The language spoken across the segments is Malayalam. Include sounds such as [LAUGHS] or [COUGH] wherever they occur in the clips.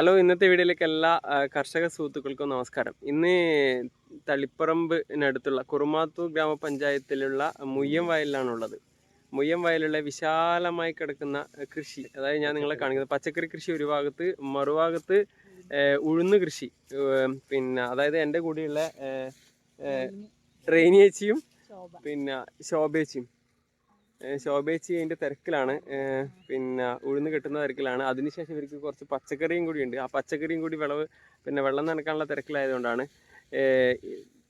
ഹലോ ഇന്നത്തെ വീഡിയോയിലേക്ക് എല്ലാ കർഷക സുഹൃത്തുക്കൾക്കും നമസ്കാരം. ഇന്ന് തളിപ്പറമ്പിനടുത്തുള്ള കുറുമാത്തൂർ ഗ്രാമപഞ്ചായത്തിലുള്ള മുയ്യം വയലിലാണുള്ളത്. മുയ്യം വയലിലെ വിശാലമായി കിടക്കുന്ന കൃഷി അതായത് ഞാൻ നിങ്ങളെ കാണിക്കുന്നത് പച്ചക്കറി കൃഷി ഒരു ഭാഗത്ത് മറുഭാഗത്ത് ഉഴുന്ന് കൃഷി പിന്നെ അതായത് എന്റെ കൂടെയുള്ള ട്രെയിനിയേച്ചിയും പിന്നെ ശോഭേച്ചിയും. ശോഭേച്ചി അതിന്റെ തിരക്കിലാണ്. പിന്നെ ഉഴുന്ന് കെട്ടുന്ന തിരക്കിലാണ്. അതിനുശേഷം ഇവർക്ക് കുറച്ച് പച്ചക്കറിയും കൂടി ഉണ്ട്. ആ പച്ചക്കറിയും കൂടി വിളവ് പിന്നെ വെള്ളം നനക്കാനുള്ള തിരക്കിലായതുകൊണ്ടാണ്.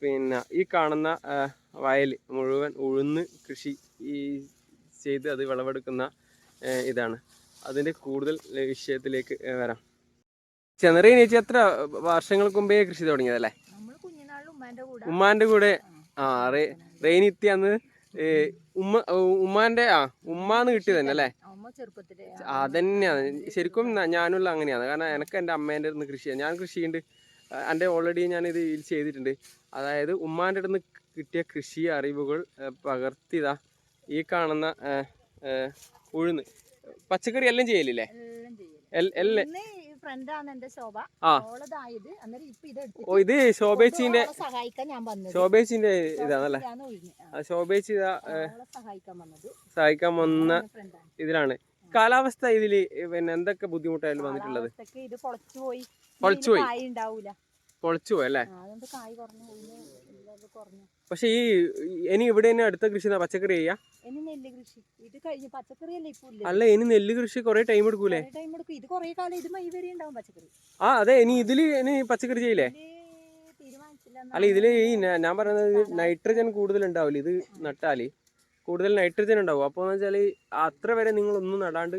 പിന്നെ ഈ കാണുന്ന വയൽ മുഴുവൻ ഉഴുന്ന് കൃഷി ഈ ചെയ്ത് അത് വിളവെടുക്കുന്ന ഇതാണ്. അതിന്റെ കൂടുതൽ വിഷയത്തിലേക്ക് വരാം. ചെന്നറിയ ചേച്ചി എത്ര വർഷങ്ങൾക്ക് മുമ്പേ കൃഷി തുടങ്ങിയതല്ലേ? ഉമ്മാന്റെ കൂടെ. ആ റെയിൻ ഇത്തി അന്ന് ഉമ്മ ഉമ്മാന്റെ ആ ഉമ്മാന്ന് കിട്ടിയത് തന്നെ അല്ലേ? അതന്നെയാണ്. ശരിക്കും ഞാനുള്ള അങ്ങനെയാണ്. കാരണം എനിക്ക് എന്റെ അമ്മേന്റെ അടുത്ത് കൃഷിയാണ് ഞാൻ കൃഷിയുണ്ട് എന്റെ ഓൾറെഡി ഞാൻ ഇത് ചെയ്തിട്ടുണ്ട്. അതായത് ഉമ്മാന്റെ അടുത്ത് കിട്ടിയ കൃഷി അറിവുകൾ പകർത്തിയതാ ഈ കാണുന്ന ഉഴുന്ന്. പച്ചക്കറി എല്ലാം ചെയ്യലില്ലേ? എല്ലാം ഫ്രണ്ടാണ് എന്റെ ശോഭ. ഓളതായത്. അന്നേരം ഇപ്പൊ ഇത് ഓ ഇത് ശോഭേച്ചിന്റെ സഹായിക്കാൻ ഞാൻ വന്നത്. ശോഭേച്ചിന്റെ ഇതാണല്ലേ ശോഭേച്ചി സഹായിക്കാൻ വന്നത്. സഹായിക്കാൻ വന്ന ഇതിലാണ്. കാലാവസ്ഥ ഇതിൽ പിന്നെ എന്തൊക്കെ ബുദ്ധിമുട്ടായാലും വന്നിട്ടുള്ളത്? ഇത് പൊളച്ചു പോയി പൊളച്ചു പോയി. കായ് ഉണ്ടാവൂല. പൊളിച്ചു പോയി അല്ലേ അതുകൊണ്ട് കായ് കുറഞ്ഞു പക്ഷെ ഈ ഇനി ഇവിടെ തന്നെ അടുത്ത കൃഷി പച്ചക്കറി ചെയ്യാ? അല്ല ഇനി നെല്ല് കൃഷി കൊറേ ടൈം എടുക്കൂലേ? ആ അതെ ഇനി ഇതിൽ ഇനി പച്ചക്കറി ചെയ്യില്ലേ? അല്ല ഇതിൽ ഈ ഞാൻ പറയുന്നത് നൈട്രജൻ കൂടുതൽ ഉണ്ടാവില്ല? ഇത് നട്ടാൽ കൂടുതൽ നൈട്രജൻ ഉണ്ടാവും. അപ്പൊ വെച്ചാൽ അത്ര വരെ നിങ്ങൾ ഒന്നും നടാണ്ട്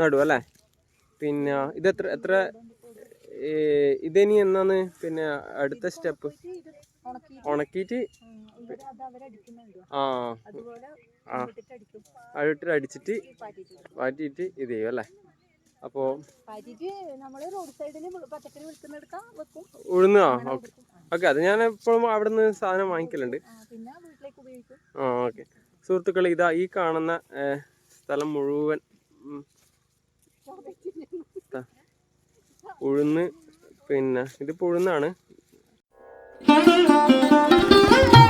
നടും അല്ലേ? പിന്നെ ഇത് എത്ര എത്ര ഇതിനി എന്നാന്ന് പിന്നെ അടുത്ത സ്റ്റെപ്പ്. ഉണക്കിയിട്ട് ആ. ആ. ഇട്ടിട്ട് അടിക്കും. അഴിട്ട് അടിച്ചിട്ട്. മാറ്റിയിട്ട് ഇത് ചെയ്യും അല്ലേ? അപ്പോ ഉഴുന്ന ഓക്കെ. ഓക്കെ അത് ഞാൻ എപ്പോഴും അവിടെ നിന്ന് സാധനം വാങ്ങിക്കലുണ്ട്. ആ, ഓക്കെ. സുഹൃത്തുക്കൾ ഇതാ ഈ കാണുന്ന സ്ഥലം മുഴുവൻ ഉഴുന്ന് പിന്നെ ഇത് ഉഴുന്നാണ്. [LAUGHS]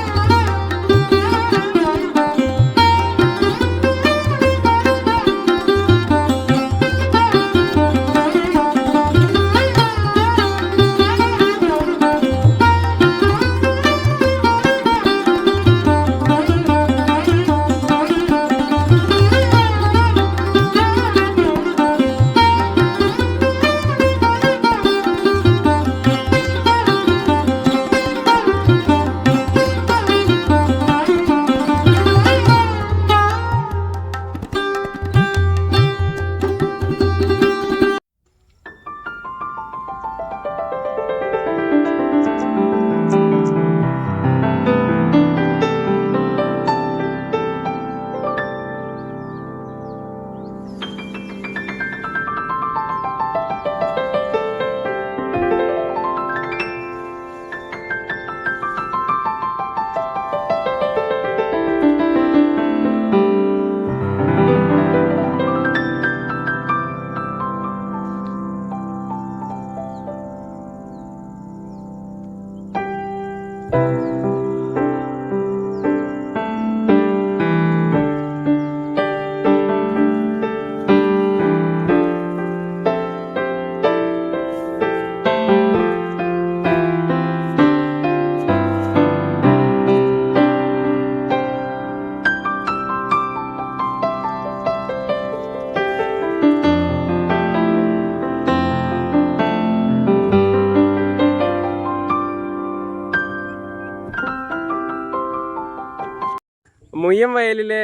മുയ്യം വയലിലെ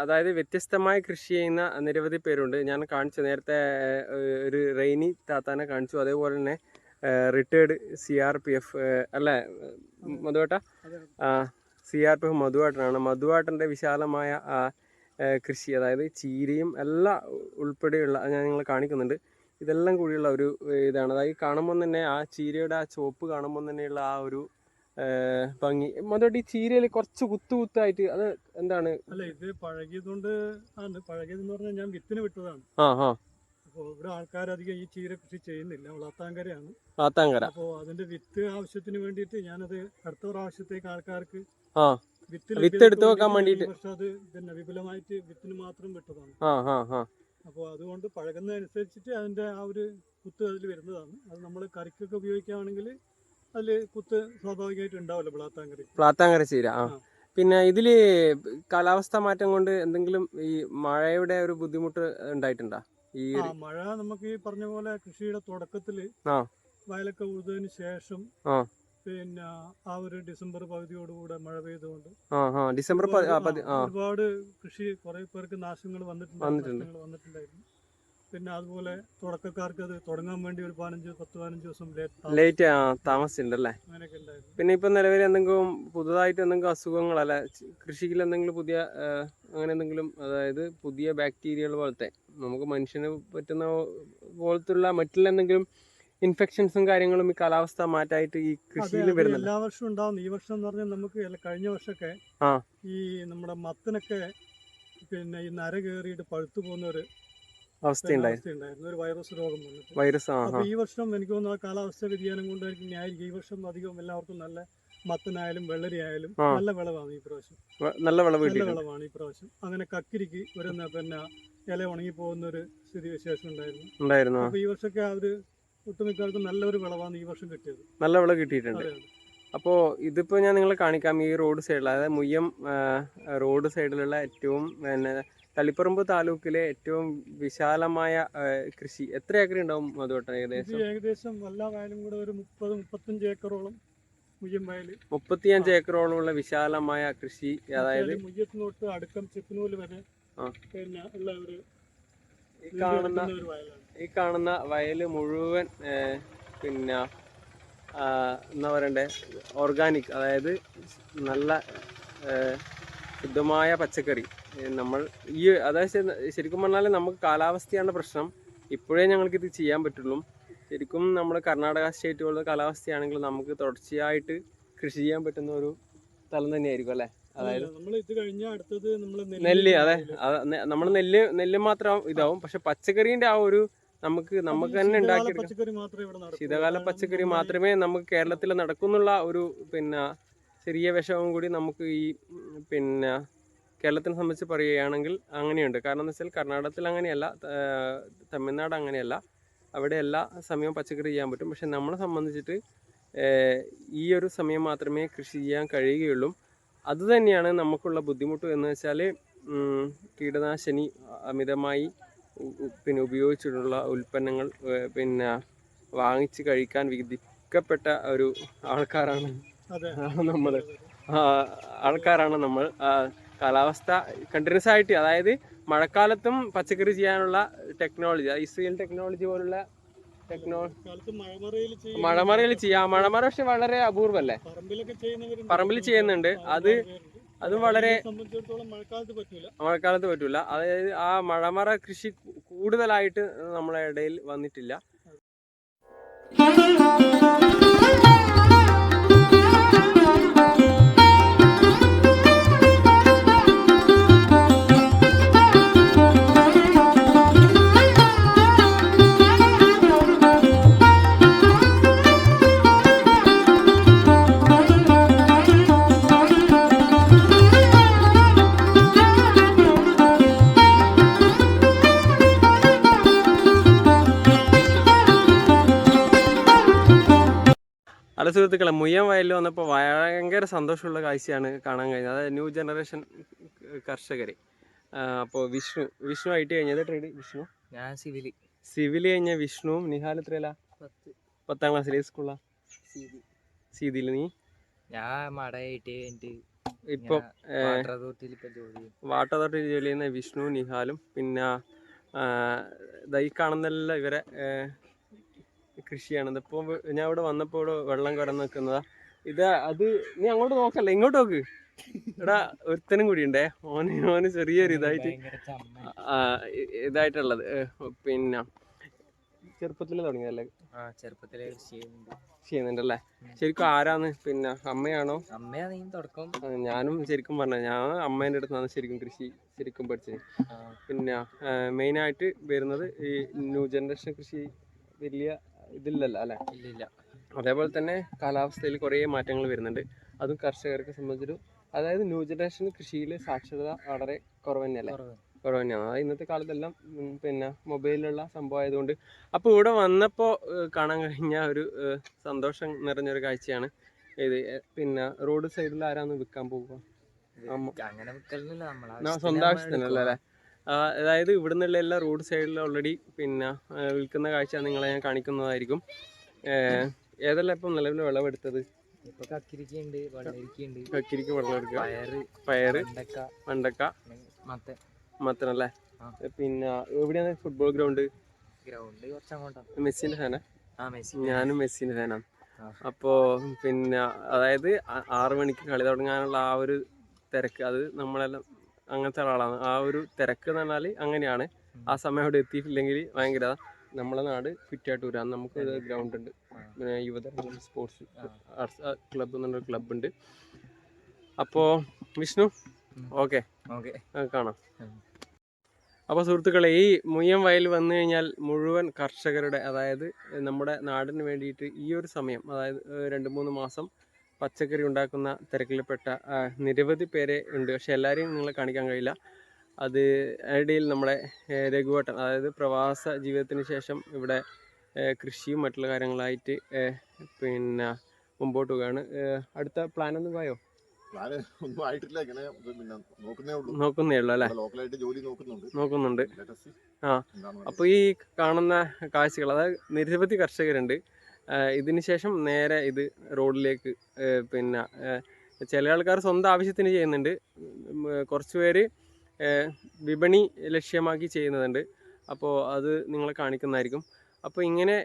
അതായത് വ്യത്യസ്തമായി കൃഷി ചെയ്യുന്ന നിരവധി പേരുണ്ട്. ഞാൻ കാണിച്ചു നേരത്തെ ഒരു റെയിനി താത്താനെ കാണിച്ചു. അതേപോലെ തന്നെ retired C R P F അല്ലേ? മധുവേട്ട? സി ആർ പി എഫ് മധുവാട്ടനാണ്. മധുവാട്ടന്റെ വിശാലമായ കൃഷി അതായത് ചീരയും എല്ലാം ഉൾപ്പെടെയുള്ള ഞാൻ നിങ്ങൾ കാണിക്കുന്നുണ്ട്. ഇതെല്ലാം കൂടിയുള്ള ഒരു ഇതാണ്. അതായത് കാണുമ്പോൾ തന്നെ ആ ചീരയുടെ ആ ചുവപ്പ് കാണുമ്പോൾ തന്നെയുള്ള ആ ഒരു ഭംഗി. മറ്റേ ഈ ചീരയിൽ കുറച്ച് കുത്തു കുത്തായിട്ട് അത് എന്താണ്? അല്ല ഇത് പഴകിയതുകൊണ്ട് ആണ് പഴകിയതെന്ന് പറഞ്ഞാൽ ഞാൻ വിത്തിന് വിട്ടതാണ്. ആ ആ. അപ്പോൾ ഇവിടെ ആൾക്കാരധികം ഈ ചീര കൃഷി ചെയ്യുന്നില്ല. വളർത്താങ്കരയാണ് വളർത്താങ്കര അപ്പോൾ അതിന്റെ വിത്ത് ആവശ്യത്തിന് വേണ്ടിയിട്ട് ഞാനത് അടുത്ത പ്രാവശ്യത്തേക്ക് ആൾക്കാർക്ക് ആ. വിത്ത് എടുത്തു എടുത്ത് വെക്കാൻ വേണ്ടിയിട്ട്. പക്ഷെ അത് പിന്നെ വിപുലമായിട്ട് വിത്തിന് മാത്രം വിട്ടതാണ്. ആ ആ ആ. അപ്പോൾ അതുകൊണ്ട് പഴകുന്നതനുസരിച്ചിട്ട് അതിന്റെ ആ ഒരു കുത്ത് അതിൽ വരുന്നതാണ്. അത് നമ്മൾ കറിക്കൊക്കെ ഉപയോഗിക്കുകയാണെങ്കിൽ അതിൽ കുത്ത് സ്വാഭാവികമായിട്ട് ഉണ്ടാവില്ല ചീര ആ. പിന്നെ ഇതിൽ കാലാവസ്ഥ മാറ്റം കൊണ്ട് എന്തെങ്കിലും ഈ മഴയുടെ ഒരു ബുദ്ധിമുട്ട് ഉണ്ടായിട്ടുണ്ടോ? ഈ മഴ നമുക്ക് ഈ പറഞ്ഞ പോലെ കൃഷിയുടെ തുടക്കത്തിൽ ആ. വയലൊക്കെ ഉഴുതതിന് ശേഷം. പിന്നെ ആ ഒരു ഡിസംബർ പകുതിയോടുകൂടെ മഴ പെയ്തുകൊണ്ട് ഡിസംബർ ഒരുപാട് കൃഷി കുറെ പേർക്ക് നാശങ്ങൾ വന്നിട്ടുണ്ട് വന്നിട്ടുണ്ടായിരുന്നു. പിന്നെ അതുപോലെ തുടക്കക്കാർക്ക് അത് തുടങ്ങാൻ വേണ്ടി ഒരു പതിനഞ്ച് പത്ത് പതിനഞ്ച് ദിവസം ലേറ്റ് താമസിച്ചിട്ടുണ്ടല്ലേ? പിന്നെ ഇപ്പൊ നിലവിൽ എന്തെങ്കിലും പുതുതായിട്ട് എന്തെങ്കിലും അസുഖങ്ങളല്ല കൃഷിയിൽ എന്തെങ്കിലും പുതിയ അങ്ങനെ എന്തെങ്കിലും അതായത് പുതിയ ബാക്ടീരിയകൾ പോലത്തെ നമുക്ക് മനുഷ്യന് പറ്റുന്ന പോലത്തുള്ള മറ്റുള്ള എന്തെങ്കിലും ഇൻഫെക്ഷൻസും കാര്യങ്ങളും ഈ കാലാവസ്ഥ മാറ്റായിട്ട് ഈ കൃഷിയിൽ വരുന്നത് വരുന്നുണ്ട്. എല്ലാ വർഷവും ഉണ്ടാവുന്നു ഈ വർഷം എന്ന് പറഞ്ഞാൽ നമുക്ക് കഴിഞ്ഞ വർഷമൊക്കെ. ഈ നമ്മുടെ മത്തനൊക്കെ പിന്നെ ഈ നര കയറിയിട്ട് പഴുത്തു പോകുന്ന ഒരു അവസ്ഥയുണ്ടായിരുന്നു. ഒരു വൈറസ് രോഗം വൈറസ് ഈ വർഷം എനിക്ക് തോന്നുന്നു ആ കാലാവസ്ഥ വ്യതിയാനം കൊണ്ടായിരിക്കും എനിക്ക് ഈ വർഷം അധികം എല്ലാവർക്കും നല്ല മത്തനായാലും വെള്ളരിയായാലും നല്ല വിളവാണ് ഈ പ്രാവശ്യം. നല്ല വിളവ് നല്ല വിളവാണ് ഈ പ്രാവശ്യം. അങ്ങനെ കക്കിരിക്ക് ഒരു പിന്നെ ഇല ഉണങ്ങി പോകുന്ന ഒരു സ്ഥിതി വിശേഷം ഉണ്ടായിരുന്നു. അപ്പൊ ഈ വർഷമൊക്കെ ആ ഒരു ഒട്ടുമിക്കവർക്കും നല്ലൊരു വിളവാണ് ഈ വർഷം കിട്ടിയത്. നല്ല വിളവ് കിട്ടിയിട്ടുണ്ട്. അപ്പോ ഇതിപ്പോ അപ്പോൾ ഇതിപ്പോൾ ഞാൻ നിങ്ങളെ കാണിക്കാം. ഈ റോഡ് സൈഡിൽ അതായത് മുയ്യം റോഡ് സൈഡിലുള്ള ഏറ്റവും പിന്നെ തളിപ്പറമ്പ് താലൂക്കിലെ ഏറ്റവും വിശാലമായ കൃഷി. എത്ര ഏക്കർ ഉണ്ടാവും മധുവട്ടൻ ഏകദേശം? ഏകദേശം എല്ലാ വയലും കൂടെ ഒരു മുപ്പത് മുപ്പത്തഞ്ച് ഏക്കറോളം മുപ്പത്തിയഞ്ച് ഏക്കറോളമുള്ള വിശാലമായ കൃഷി അതായത്? മുയ്യത്തിനോട്ട് അടുക്കം ചെപ്പിനൂൽ വരെ ആ. പിന്നെ ഉള്ള ഒരു ഈ കാണുന്ന ഈ കാണുന്ന വയൽ മുഴുവൻ പിന്നെ എന്താ പറയണ്ടേ? ഓർഗാനിക് അതായത് നല്ല ശുദ്ധമായ പച്ചക്കറി. നമ്മൾ ഈ അതായത് ശരിക്കും പറഞ്ഞാൽ നമുക്ക് കാലാവസ്ഥയാണ് പ്രശ്നം. ഇപ്പോഴേ ഞങ്ങൾക്ക് ഇത് ചെയ്യാൻ പറ്റുള്ളൂ. ശരിക്കും നമ്മൾ കർണാടക സ്റ്റേറ്റ് പോലുള്ള കാലാവസ്ഥയാണെങ്കിൽ നമുക്ക് തുടർച്ചയായിട്ട് കൃഷി ചെയ്യാൻ പറ്റുന്ന ഒരു സ്ഥലം തന്നെയായിരിക്കും അല്ലേ? അതായത് നമ്മൾ ഇത് കഴിഞ്ഞ അടുത്തത് നമ്മൾ നെല്ല് അതെ. നമ്മൾ നെല്ല് നെല്ല് മാത്രം ഇതാവും. പക്ഷെ പച്ചക്കറീന്റെ ആ ഒരു നമുക്ക് നമുക്ക് തന്നെ ഉണ്ടാക്കിയെടുക്കാം. നടക്കൂ. ശീതകാല പച്ചക്കറി മാത്രമേ നമുക്ക് കേരളത്തിൽ നടക്കുന്നുള്ള ഒരു പിന്നെ ചെറിയ വിഷമം കൂടി നമുക്ക് ഈ പിന്നെ കേരളത്തിനെ സംബന്ധിച്ച് പറയുകയാണെങ്കിൽ അങ്ങനെയുണ്ട്. കാരണം എന്ന് വെച്ചാൽ കർണാടകത്തിൽ അങ്ങനെയല്ല തമിഴ്നാട് അങ്ങനെയല്ല. അവിടെ എല്ലാ സമയവും പച്ചക്കറി ചെയ്യാൻ പറ്റും. പക്ഷെ നമ്മളെ സംബന്ധിച്ചിട്ട് ഈ ഒരു സമയം മാത്രമേ കൃഷി ചെയ്യാൻ കഴിയുകയുള്ളൂ. അതുതന്നെയാണ് നമുക്കുള്ള ബുദ്ധിമുട്ട് എന്ന് വെച്ചാൽ കീടനാശിനി അമിതമായി പിന്നെ ഉപയോഗിച്ചിട്ടുള്ള ഉൽപ്പന്നങ്ങൾ പിന്നെ വാങ്ങിച്ച് കഴിക്കാൻ വിധിക്കപ്പെട്ട ഒരു ആൾക്കാരാണ് [LAUGHS] നമ്മൾ ആൾക്കാരാണ് നമ്മൾ. കാലാവസ്ഥ കണ്ടിന്യൂസ് ആയിട്ട് അതായത് മഴക്കാലത്തും പച്ചക്കറി ചെയ്യാനുള്ള ടെക്നോളജി ഇസ്രയേൽ ടെക്നോളജി പോലുള്ള ടെക്നോളജി മഴമറയിൽ ചെയ്യാം. മഴമറ പക്ഷെ വളരെ അപൂർവല്ലേ. പറമ്പിൽ ചെയ്യുന്നുണ്ട്. അത് അത് വളരെ മഴക്കാലത്ത് പറ്റൂല. അതായത് ആ മഴമറ കൃഷി കൂടുതലായിട്ട് നമ്മളെ ഇടയിൽ വന്നിട്ടില്ല. അല്ല സുഹൃത്തുക്കളെ മുയ്യം വയലിൽ വന്നപ്പോൾ ഭയങ്കര സന്തോഷമുള്ള കാഴ്ചയാണ് കാണാൻ കഴിഞ്ഞത്. അതായത് ന്യൂ ജനറേഷൻ കർഷകർ അപ്പോൾ വിഷ്ണു വിഷ്ണു ആയിട്ട് കഴിഞ്ഞത് ട്രേഡ് വിഷ്ണു? ഞാൻ സിവിൽ. സിവിലി കഴിഞ്ഞ വിഷ്ണുവും നിഹാൽ എത്രയല്ല പത്ത്. ക്ലാസ്സിലെ സ്കൂളാ സീതിയിൽ നീ? ഞാൻ മടയായിട്ട് ഇപ്പം വാട്ടർ അതോറിറ്റിയിൽ ജോലി വാട്ടർ അതോറിറ്റി ജോലി ചെയ്യുന്ന വിഷ്ണു നിഹാലും പിന്നെ ഈ കാണുന്നെല്ലാം ഇവരെ കൃഷിയാണ് ഇതിപ്പോൾ ഞാൻ ഇവിടെ വന്നപ്പോൾ ഇവിടെ വെള്ളം കടന്നു നിൽക്കുന്നതാ ഇത് അത് നീ അങ്ങോട്ട് നോക്കല്ലേ ഇങ്ങോട്ട് നോക്ക്. എടാ ഒരുത്തനും കൂടി ഉണ്ടേ. ഓന് ഓന് ചെറിയൊരു ഇതായിട്ട് ഇതായിട്ടുള്ളത്. പിന്നെ ചെറുപ്പത്തിൽ തുടങ്ങിയല്ലേ ചെറുപ്പത്തിലെ ചെയ്യുന്നുണ്ടല്ലേ? ശരിക്കും ആരാന്ന്? പിന്നെ അമ്മയാണോ? തുടക്കം. ഞാനും ശരിക്കും പറഞ്ഞ ഞാൻ അമ്മേന്റെ അടുത്ത് നിന്നാണ് ശരിക്കും കൃഷി ശരിക്കും പഠിച്ചത്. പിന്നെ മെയിനായിട്ട് വരുന്നത് ഈ ന്യൂ ജനറേഷൻ കൃഷി വലിയ ഇതില്ലല്ലോ അല്ലേ? ഇല്ലില്ല. അതേപോലെ തന്നെ കാലാവസ്ഥയിൽ കുറേ മാറ്റങ്ങൾ വരുന്നുണ്ട്. അതും കർഷകർക്ക് സംബന്ധിച്ചൊരു അതായത് ന്യൂ ജനറേഷൻ കൃഷിയിൽ സാക്ഷരത വളരെ കുറവ് തന്നെയല്ലേ? കുറവ്. തന്നെയാണ്. അതായത് ഇന്നത്തെ കാലത്തെല്ലാം പിന്നെ മൊബൈലിലുള്ള സംഭവം ആയതുകൊണ്ട് അപ്പോൾ ഇവിടെ വന്നപ്പോൾ കാണാൻ കഴിഞ്ഞ ഒരു സന്തോഷം നിറഞ്ഞൊരു കാഴ്ചയാണ് ഇത്. പിന്നെ റോഡ് സൈഡിൽ ആരാന്ന് വിൽക്കാൻ പോകുക. അങ്ങനെ സ്വന്തം ആവശ്യത്തിനല്ല? അതായത് ഇവിടെ നിന്നുള്ള എല്ലാ റോഡ് സൈഡിൽ ഓൾറെഡി പിന്നെ വിൽക്കുന്ന കാഴ്ച നിങ്ങളെ ഞാൻ കാണിക്കുന്നതായിരിക്കും. ഏതെല്ലാം ഇപ്പം നിലവിൽ വിളവെടുത്തത്? കക്കിരിക്കുണ്ട് കക്കിരിക്ക് വെള്ളമെടുക്കുക പയറ് മണ്ടക്ക മത്തനല്ലേ പിന്നെ എവിടെയാണ് ഫുട്ബോൾ ഗ്രൗണ്ട് ഗ്രൗണ്ട് കുറച്ചങ്ങോട്ടാ. മെസ്സിന്റെ ഫാനാ? ഞാനും മെസ്സിന്റെ ഫാനാണ് അപ്പോ പിന്നെ അതായത് ആറു മണിക്ക് കളി തുടങ്ങാനുള്ള ആ ഒരു തിരക്ക് അത് നമ്മളെല്ലാം അങ്ങനത്തെ ആളാണ് ആ ഒരു തിരക്ക് എന്ന് പറഞ്ഞാൽ അങ്ങനെയാണ്. ആ സമയം അവിടെ എത്തിയിട്ടില്ലെങ്കിൽ ഭയങ്കര നമ്മളെ നാട് ഫിറ്റായിട്ട് വരാൻ നമുക്ക് ഗ്രൗണ്ട് ഉണ്ട്. പിന്നെ യുവതരം സ്പോർട്സ് ആർട്സ് ക്ലബ്ബ് എന്നൊരു ക്ലബ്ബ് ഉണ്ട്. അപ്പോൾ വിഷ്ണു. ഓക്കെ ഓക്കെ കാണാം. അപ്പോൾ സുഹൃത്തുക്കളെ ഈ മുയ്യം വയൽ വന്നു കഴിഞ്ഞാൽ മുഴുവൻ കർഷകരുടെ അതായത് നമ്മുടെ നാടിന് വേണ്ടിയിട്ട് ഈ ഒരു സമയം അതായത് രണ്ട് മൂന്ന് മാസം പച്ചക്കറി ഉണ്ടാക്കുന്ന തിരക്കിൽപ്പെട്ട നിരവധി പേരെ ഉണ്ട്. പക്ഷെ എല്ലാവരെയും നിങ്ങളെ കാണിക്കാൻ കഴിയില്ല. അത് ഇടയിൽ നമ്മുടെ രഘുവേട്ടൻ അതായത് പ്രവാസ ജീവിതത്തിന് ശേഷം ഇവിടെ കൃഷിയും മറ്റുള്ള കാര്യങ്ങളായിട്ട് പിന്നെ മുമ്പോട്ട് പോവുകയാണ്. അടുത്ത പ്ലാൻ ഒന്നും പോയോ ഒന്നും ആയിട്ടില്ല. ഇങ്ങനെ പിന്നെ നോക്കുന്നേ ഉള്ളൂ. നോക്കുന്നേ ഉള്ളൂ അല്ലേ? ലോക്കലായിട്ട് ജോലി നോക്കുന്നുണ്ട്. നോക്കുന്നുണ്ട്. ആ. അപ്പൊ അപ്പോൾ ഈ കാണുന്ന കാഴ്ചകൾ അതായത് നിരവധി കർഷകരുണ്ട്. ഇതിന് ശേഷം നേരെ ഇത് റോഡിലേക്ക് പിന്നെ ചില ആൾക്കാർ സ്വന്തം ആവശ്യത്തിന് ചെയ്യുന്നുണ്ട്. കുറച്ച് പേര് വിപണി ലക്ഷ്യമാക്കി ചെയ്യുന്നുണ്ട്. അപ്പോൾ അത് നിങ്ങളെ കാണിക്കുന്നതായിരിക്കും. അപ്പോൾ ഇങ്ങനെ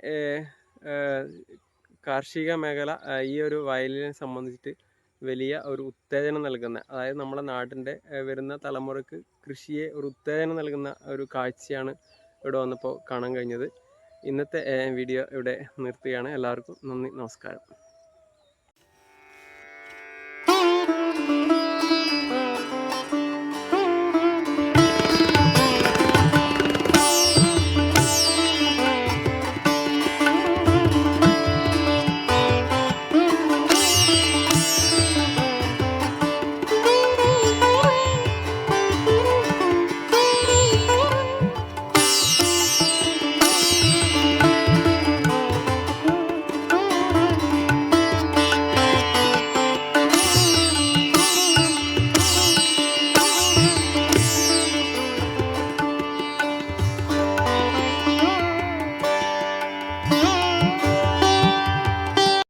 കാർഷിക മേഖല ഈ ഒരു വയലിനെ സംബന്ധിച്ചിട്ട് വലിയ ഒരു ഉത്തേജനം നൽകുന്ന അതായത് നമ്മുടെ നാടിന്റെ വരുന്ന തലമുറയ്ക്ക് കൃഷിയെ ഒരു ഉത്തേജനം നൽകുന്ന ഒരു കാഴ്ചയാണ് ഇവിടെ വന്നപ്പോൾ കാണാൻ കഴിഞ്ഞത്. ഇന്നത്തെ വീഡിയോ ഇവിടെ നിർത്തുകയാണ്. എല്ലാവർക്കും നന്ദി നമസ്കാരം.